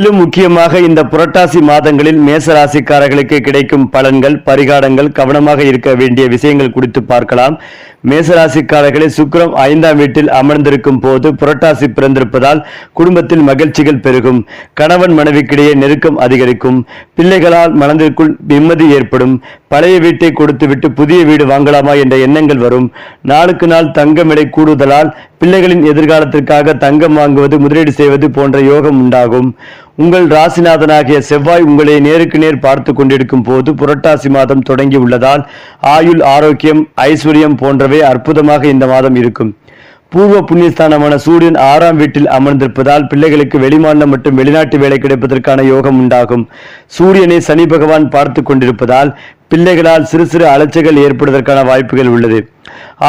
மேலும் முக்கியமாக இந்த புரட்டாசி மாதங்களில் மேசராசிக்காரர்களுக்கு கிடைக்கும் பலன்கள் பரிகாரங்கள் கவனமாக இருக்க வேண்டிய விஷயங்கள் குறித்து பார்க்கலாம். மேசராசிக்காரர்களே சுக்கிரம் ஐந்தாம் வீட்டில் அமர்ந்திருக்கும் போது புரட்டாசி பிறந்திருப்பதால் குடும்பத்தில் மகிழ்ச்சிகள் பெருகும். கணவன் மனைவிக்கிடையே நெருக்கம் அதிகரிக்கும். பிள்ளைகளால் மனதிற்குள் நிம்மதி ஏற்படும். பழைய வீட்டை கொடுத்துவிட்டு புதிய வீடு வாங்கலாமா என்ற எண்ணங்கள் வரும். நாளுக்கு நாள் தங்கம் கூடுதலால் பிள்ளைகளின் எதிர்காலத்திற்காக தங்கம் வாங்குவது முதலீடு செய்வது போன்ற யோகம் உண்டாகும். உங்கள் ராசிநாதனாகிய செவ்வாய் உங்களை நேருக்கு நேர் பார்த்து கொண்டிருக்கும் போது புரட்டாசி மாதம் தொடங்கி உள்ளதால் ஆயுள் ஆரோக்கியம் ஐஸ்வர்யம் போன்றவை அற்புதமாக இந்த மாதம் இருக்கும். பூர்வ புண்ணியஸ்தானமான சூரியன் ஆறாம் வீட்டில் அமர்ந்திருப்பதால் பிள்ளைகளுக்கு வெளிமாநிலம் மற்றும் வெளிநாட்டு வேலை கிடைப்பதற்கான யோகம் உண்டாகும். சூரியனை சனி பகவான் பார்த்து கொண்டிருப்பதால் பிள்ளைகளால் சிறு சிறு அலைச்சல்கள் ஏற்படுவதற்கான வாய்ப்புகள் உள்ளது.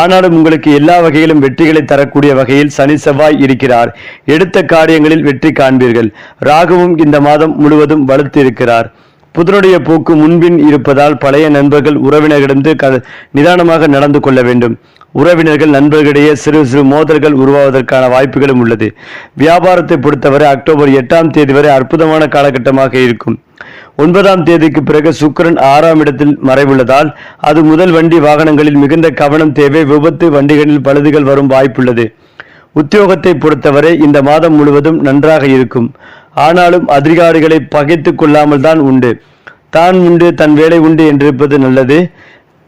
ஆனாலும் உங்களுக்கு எல்லா வகையிலும் வெற்றிகளை தரக்கூடிய வகையில் சனி செவ்வாய் இருக்கிறார். எடுத்த காரியங்களில் வெற்றி காண்பீர்கள். ராகுவும் இந்த மாதம் முழுவதும் வலுத்து இருக்கிறார். புதனுடைய போக்கு முன்பின் இருப்பதால் பழைய நண்பர்கள் உறவினர்களிடந்து க நிதானமாக நடந்து கொள்ள வேண்டும். உறவினர்கள் நண்பர்களிடையே சிறு சிறு மோதல்கள் உருவாவதற்கான வாய்ப்புகளும் உள்ளது. வியாபாரத்தை பொறுத்தவரை அக்டோபர் எட்டாம் தேதி வரை அற்புதமான காலகட்டமாக இருக்கும். ஒன்பதாம் தேதிக்கு பிறகு சுக்கிரன் ஆறாம் இடத்தில் மறைவுள்ளதால் அது முதல் வண்டி வாகனங்களில் மிகுந்த கவனம் தேவை விபத்து வண்டிகளில் பழுதுகள் வரும் வாய்ப்புள்ளது. உத்தியோகத்தை பொறுத்தவரை இந்த மாதம் முழுவதும் நன்றாக இருக்கும். ஆனாலும் அதிகாரிகளை பகைத்து கொள்ளாமல் தான் உண்டு. தான் உண்டு தன் வேலை உண்டு என்றிருப்பது நல்லது.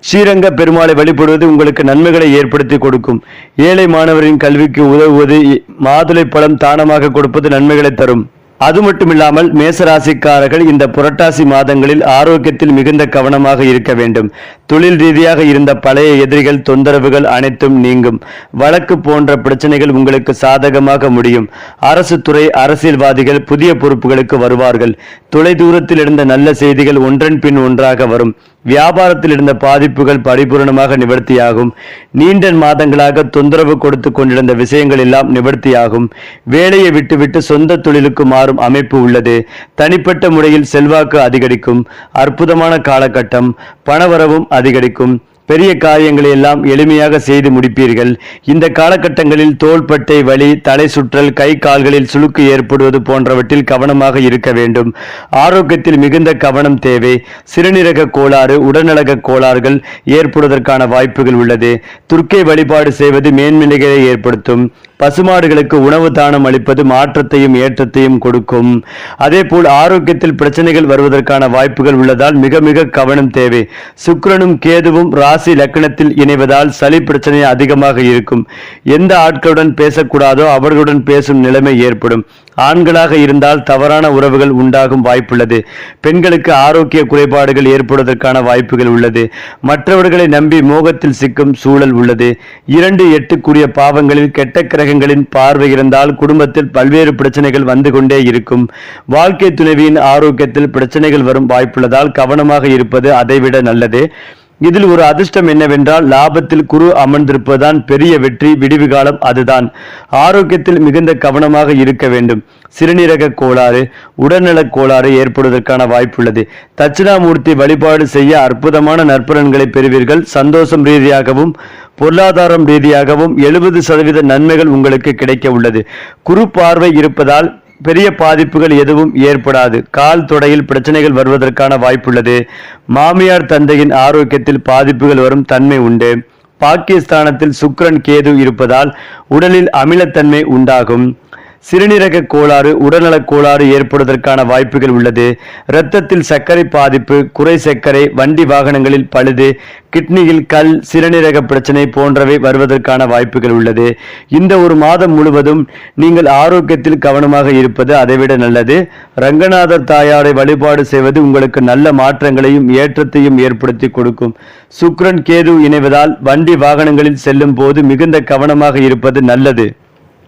ஸ்ரீரங்க பெருமாளை வழிபடுவது உங்களுக்கு நன்மைகளை ஏற்படுத்தி கொடுக்கும். ஏழை மாணவரின் கல்விக்கு உதவுவது மாதுளை பழம் தானமாக கொடுப்பது நன்மைகளை தரும். அது மட்டுமில்லாமல் மேசராசிக்காரர்கள் இந்த புரட்டாசி மாதங்களில் ஆரோக்கியத்தில் மிகுந்த கவனமாக இருக்க வேண்டும். தொழில் ரீதியாக இருந்த பழைய எதிரிகள் தொந்தரவுகள் அனைத்தும் நீங்கும். வழக்கு போன்ற பிரச்சனைகள் உங்களுக்கு சாதகமாக முடியும். அரசு துறை அரசியல்வாதிகள் புதிய பொறுப்புகளுக்கு வருவார்கள். தொலைதூரத்தில் இருந்த நல்ல செய்திகள் ஒன்றன் பின் ஒன்றாக வரும். வியாபாரத்தில் இருந்த பாதிப்புகள் பரிபூரணமாக நிவர்த்தியாகும். நீண்ட மாதங்களாக தொந்தரவு கொடுத்து கொண்டிருந்த விஷயங்கள் எல்லாம் நிவர்த்தியாகும். வேலையை விட்டுவிட்டு சொந்த தொழிலுக்கு மாறும் அமைப்பு உள்ளது. தனிப்பட்ட முறையில் செல்வாக்கு அதிகரிக்கும். அற்புதமான காலகட்டம். பணவரவும் அதிகரிக்கும். பெரிய காரியங்களை எல்லாம் எளிமையாக செய்து முடிப்பீர்கள். இந்த காலகட்டங்களில் தோள்பட்டை வலி தலை சுற்றல் கை கால்களில் சுழுக்கு ஏற்படுவது போன்றவற்றில் கவனமாக இருக்க வேண்டும். ஆரோக்கியத்தில் மிகுந்த கவனம் தேவை. சிறுநீரக கோளாறு உடல்நலக கோளாறுகள் ஏற்படுவதற்கான வாய்ப்புகள் உள்ளது. துர்க்கை வழிபாடு செய்வது மேன்மைகளை ஏற்படுத்தும். பசுமாடுகளுக்கு உணவு தானம் அளிப்பது மாற்றத்தையும் ஏற்றத்தையும் கொடுக்கும். அதே போல் ஆரோக்கியத்தில் பிரச்சனைகள் வருவதற்கான வாய்ப்புகள் உள்ளதால் மிக மிக கவனம் தேவை. சுக்கரனும் கேதுவும் ராசி லக்கணத்தில் இணைவதால் சளி பிரச்சனை அதிகமாக இருக்கும். எந்த ஆட்களுடன் பேசக்கூடாதோ அவர்களுடன் பேசும் நிலைமை ஏற்படும். ஆண்களாக இருந்தால் தவறான உறவுகள் உண்டாகும் வாய்ப்புள்ளது. பெண்களுக்கு ஆரோக்கிய குறைபாடுகள் ஏற்படுவதற்கான வாய்ப்புகள் உள்ளது. மற்றவர்களை நம்பி மோகத்தில் சிக்கும் சூழல் உள்ளது. இரண்டு எட்டுக்குரிய பாவங்களில் கெட்ட கிரகங்களின் பார்வை இருந்தால் குடும்பத்தில் பல்வேறு பிரச்சனைகள் வந்து கொண்டே இருக்கும். வாழ்க்கை துணைவியின் ஆரோக்கியத்தில் பிரச்சனைகள் வரும் வாய்ப்புள்ளதால் கவனமாக இருப்பது அதைவிட நல்லது. இதில் ஒரு அதிர்ஷ்டம் என்னவென்றால் லாபத்தில் குரு அமர்ந்திருப்பதுதான் பெரிய வெற்றி விடிவு காலம் அதுதான். ஆரோக்கியத்தில் மிகுந்த கவனமாக இருக்க வேண்டும். சிறுநீரக கோளாறு உடல்நலக் கோளாறு ஏற்படுவதற்கான வாய்ப்புள்ளது. தட்சிணாமூர்த்தி வழிபாடு செய்ய அற்புதமான நற்பலன்களை பெறுவீர்கள். சந்தோஷம் ரீதியாகவும் பொருளாதாரம் ரீதியாகவும் எழுபது சதவீத நன்மைகள் உங்களுக்கு கிடைக்க உள்ளது. குரு பார்வை இருப்பதால் பெரிய பாதிப்புகள் எதுவும் ஏற்படாது. கால் தொடையில் பிரச்சனைகள் வருவதற்கான வாய்ப்புள்ளது. மாமியார் தந்தையின் ஆரோக்கியத்தில் பாதிப்புகள் வரும் தன்மை உண்டு. பாகிஸ்தானத்தில் சுக்ரன் கேது இருப்பதால் உடலில் அமிலத்தன்மை உண்டாகும். சிறுநீரக கோளாறு உடல்நலக் கோளாறு ஏற்படுவதற்கான வாய்ப்புகள் உள்ளது. இரத்தத்தில் சர்க்கரை பாதிப்பு குறை சர்க்கரை வண்டி வாகனங்களில் பழுது கிட்னியில் கல் சிறுநீரக பிரச்சனை போன்றவை வருவதற்கான வாய்ப்புகள் உள்ளது. இந்த ஒரு மாதம் முழுவதும் நீங்கள் ஆரோக்கியத்தில் கவனமாக இருப்பது அதைவிட நல்லது. ரங்கநாதர் தாயாரை வழிபாடு செய்வது உங்களுக்கு நல்ல மாற்றங்களையும் ஏற்றத்தையும் ஏற்படுத்தி கொடுக்கும். சுக்ரன் கேது இணைவதால் வண்டி வாகனங்களில் செல்லும் போது மிகுந்த கவனமாக இருப்பது நல்லது.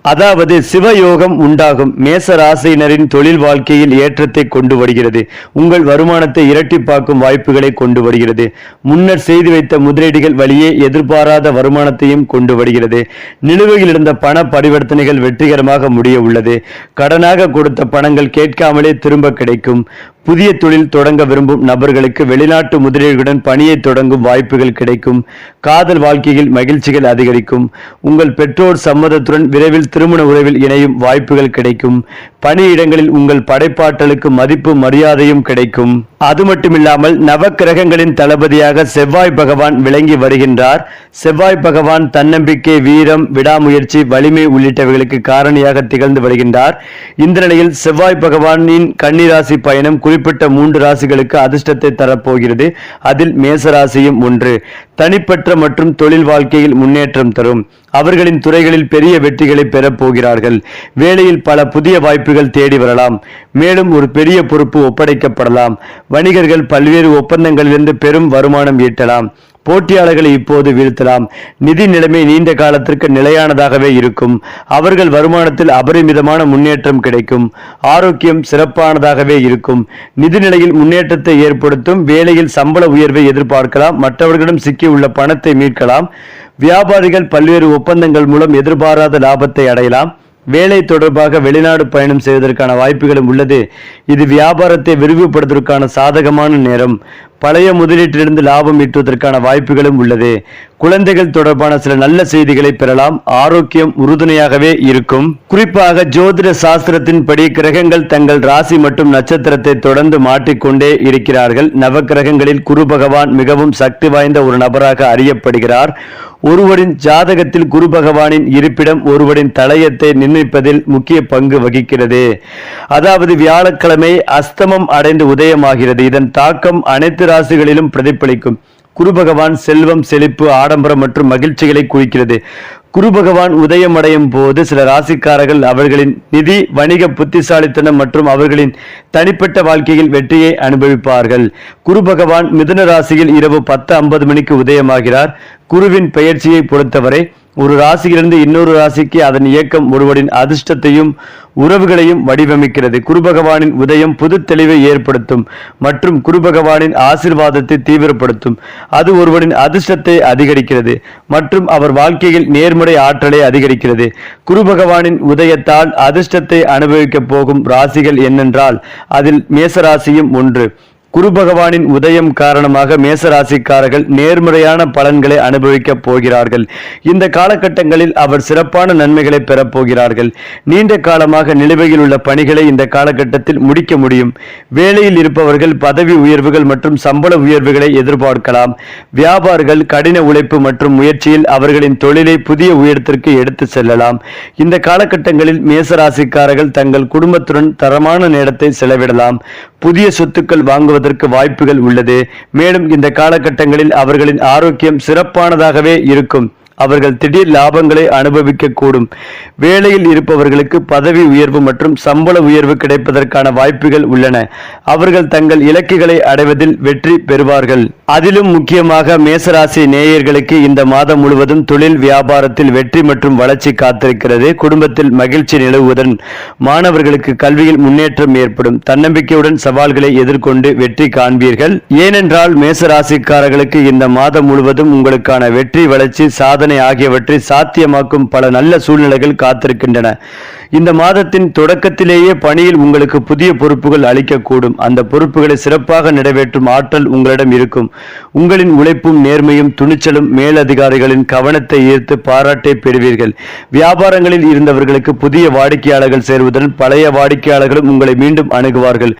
அதாவது சிவயோகம் உண்டாகும். மேச ராசியினரின் தொழில் வாழ்க்கையில் ஏற்றத்தை கொண்டு வருகிறது. உங்கள் வருமானத்தை இரட்டிப்பாக்கும் வாய்ப்புகளை கொண்டு வருகிறது. முன்னர் செய்து வைத்த முதலீடுகள் வழியே எதிர்பாராத வருமானத்தையும் கொண்டு வருகிறது. நிலுவையில் இருந்த பண பரிவர்த்தனைகள் வெற்றிகரமாக முடிய உள்ளது. கடனாக கொடுத்த பணங்கள் கேட்காமலே திரும்ப கிடைக்கும். புதிய தொழில் தொடங்க விரும்பும் நபர்களுக்கு வெளிநாட்டு முதலீடுகளுடன் பணியை தொடங்கும் வாய்ப்புகள் கிடைக்கும். காதல் வாழ்க்கையில் மகிழ்ச்சிகள் அதிகரிக்கும். உங்கள் பெற்றோர் சம்மதத்துடன் விரைவில் திருமண உறவில் இணையும் வாய்ப்புகள் கிடைக்கும். பணியிடங்களில் உங்கள் படைப்பாற்றலுக்கு மதிப்பு மரியாதையும் கிடைக்கும். அது மட்டுமில்லாமல் நவக்கிரகங்களின் தளபதியாக செவ்வாய் பகவான் விளங்கி வருகின்றார். செவ்வாய் பகவான் தன்னம்பிக்கை வீரம் விடாமுயற்சி வலிமை உள்ளிட்டவைகளுக்கு காரணியாக திகழ்ந்து வருகின்றார். இந்த நிலையில் செவ்வாய் பகவானின் கன்னிராசி பயணம் குறிப்பிட்ட மூன்று ராசிகளுக்கு அதிர்ஷ்டத்தை தரப்போகிறது. அதில் மேசராசியும் ஒன்று. தனிப்பட்ட மற்றும் தொழில் வாழ்க்கையில் முன்னேற்றம் தரும். அவர்களின் துறைகளில் பெரிய வெற்றிகளை பெறப் போகிறார்கள். வேலையில் பல புதிய வாய்ப்புகள் தேடி வரலாம். மேலும் ஒரு பெரிய பொறுப்பு ஒப்படைக்கப்படலாம். வணிகர்கள் பல்வேறு ஒப்பந்தங்களிலிருந்து பெரும் வருமானம் ஈட்டலாம். போட்டியாளர்களை இப்போது வீழ்த்தலாம். நிதி நிலைமை நீண்ட காலத்திற்கு நிலையானதாகவே இருக்கும். அவர்கள் வருமானத்தில் அபரிமிதமான முன்னேற்றம் கிடைக்கும். ஆரோக்கியம் சிறப்பானதாகவே இருக்கும். நிதி நிலையில் முன்னேற்றத்தை ஏற்படுத்தும் வேலையில் சம்பள உயர்வை எதிர்பார்க்கலாம். மற்றவர்களிடம் சிக்கியுள்ள பணத்தை மீட்கலாம். வியாபாரிகள் பல்வேறு ஒப்பந்தங்கள் மூலம் எதிர்பாராத லாபத்தை அடையலாம். வேலை தொடர்பாக வெளிநாடு பயணம் செய்வதற்கான வாய்ப்புகளும் உள்ளது. இது வியாபாரத்தை விரிவுபடுத்துவதற்கான சாதகமான நேரம். பழைய முதலீட்டிலிருந்து லாபம் ஈட்டுவதற்கான வாய்ப்புகளும் உள்ளது. குழந்தைகள் தொடர்பான சில நல்ல செய்திகளை பெறலாம். ஆரோக்கியம் உறுதுணையாகவே இருக்கும். குறிப்பாக ஜோதிட சாஸ்திரத்தின் படி கிரகங்கள் தங்கள் ராசி மற்றும் நட்சத்திரத்தை தொடர்ந்து மாற்றிக்கொண்டே இருக்கிறார்கள். நவக்கிரகங்களில் குரு பகவான் மிகவும் சக்தி வாய்ந்த ஒரு நபராக அறியப்படுகிறார். ஒருவரின் ஜாதகத்தில் குரு பகவானின் இருப்பிடம் ஒருவரின் தலையத்தை நிர்ணயிப்பதில் முக்கிய பங்கு வகிக்கிறது. அதாவது வியாழக்கிழமை அஸ்தமம் அடைந்து உதயமாகிறது. இதன் தாக்கம் அனைத்து ராசிகளிலும் பிரதிபலிக்கும். குரு பகவான் செல்வம் செழிப்பு ஆடம்பரம் மற்றும் மகிழ்ச்சிகளை குறிக்கிறது. குரு பகவான் உதயம் அடையும் போது சில ராசிக்காரர்கள் அவர்களின் நிதி வணிக புத்திசாலித்தனம் மற்றும் அவர்களின் தனிப்பட்ட வாழ்க்கையில் வெற்றியை அனுபவிப்பார்கள். குரு பகவான் மிதுன ராசியில் இரவு பத்து ஐம்பது மணிக்கு உதயமாகிறார். குருவின் பெயர்ச்சியை பொறுத்தவரை ஒரு ராசியிலிருந்து இன்னொரு ராசிக்கு அதன் இயக்கம் ஒருவரின் அதிர்ஷ்டத்தையும் உறவுகளையும் வடிவமைக்கிறது. குரு பகவானின் உதயம் புது தெளிவை ஏற்படுத்தும் மற்றும் குரு பகவானின் ஆசிர்வாதத்தை தீவிரப்படுத்தும். அது ஒருவரின் அதிர்ஷ்டத்தை அதிகரிக்கிறது மற்றும் அவர் வாழ்க்கையில் நேர்முறை ஆற்றலை அதிகரிக்கிறது. குரு பகவானின் உதயத்தால் அதிர்ஷ்டத்தை அனுபவிக்கப் போகும் ராசிகள் என்னென்றால் அதில் மேசராசியும் ஒன்று. குரு பகவானின் உதயம் காரணமாக மேசராசிக்காரர்கள் நேர்முறையான பலன்களை அனுபவிக்கப் போகிறார்கள். இந்த காலகட்டங்களில் அவர் சிறப்பான நன்மைகளை பெறப்போகிறார்கள் நீண்ட காலமாக நிலுவையில் உள்ள பணிகளை இந்த காலகட்டத்தில் முடிக்க முடியும். வேலையில் இருப்பவர்கள் பதவி உயர்வுகள் மற்றும் சம்பள உயர்வுகளை எதிர்பார்க்கலாம். வியாபாரிகள் கடின உழைப்பு மற்றும் முயற்சியில் அவர்களின் தொழிலை புதிய உயரத்திற்கு எடுத்து செல்லலாம். இந்த காலகட்டங்களில் மேசராசிக்காரர்கள் தங்கள் குடும்பத்துடன் தரமான நேரத்தை செலவிடலாம். புதிய சொத்துக்கள் வாங்குவதற்கு வாய்ப்புகள் உள்ளது. மேலும் இந்த காலகட்டங்களில் அவர்களின் ஆரோக்கியம் சிறப்பானதாகவே இருக்கும். அவர்கள் திடீர் லாபங்களை அனுபவிக்க கூடும் வேலையில் இருப்பவர்களுக்கு பதவி உயர்வு மற்றும் சம்பள உயர்வு கிடைப்பதற்கான வாய்ப்புகள் உள்ளன. அவர்கள் தங்கள் இலக்குகளை அடைவதில் வெற்றி பெறுவார்கள். அதிலும் முக்கியமாக மேசராசி நேயர்களுக்கு இந்த மாதம் முழுவதும் தொழில் வியாபாரத்தில் வெற்றி மற்றும் வளர்ச்சி காத்திருக்கிறது. குடும்பத்தில் மகிழ்ச்சி நிலவுவதன் மாணவர்களுக்கு கல்வியில் முன்னேற்றம் ஏற்படும். தன்னம்பிக்கையுடன் சவால்களை எதிர்கொண்டு வெற்றி காண்பீர்கள். ஏனென்றால் மேசராசிக்காரர்களுக்கு இந்த மாதம் முழுவதும் உங்களுக்கான வெற்றி வளர்ச்சி சாதனை சாதனை ஆகியவற்றை சாத்தியமாக்கும் பல நல்ல சூழ்நிலைகள் காத்திருக்கின்றன. இந்த மாதத்தின் தொடக்கத்திலேயே பணியில் உங்களுக்கு புதிய பொறுப்புகள் அளிக்கக்கூடும். அந்த பொறுப்புகளை சிறப்பாக நிறைவேற்றும் ஆற்றல் உங்களிடம் இருக்கும். உங்களின் உழைப்பும் நேர்மையும் துணிச்சலும் மேலதிகாரிகளின் கவனத்தை ஈர்த்து பாராட்டை பெறுவீர்கள். வியாபாரங்களில் இருந்தவர்களுக்கு புதிய வாடிக்கையாளர்கள் சேருவதுடன் பழைய வாடிக்கையாளர்களும் உங்களை மீண்டும் அணுகுவார்கள்.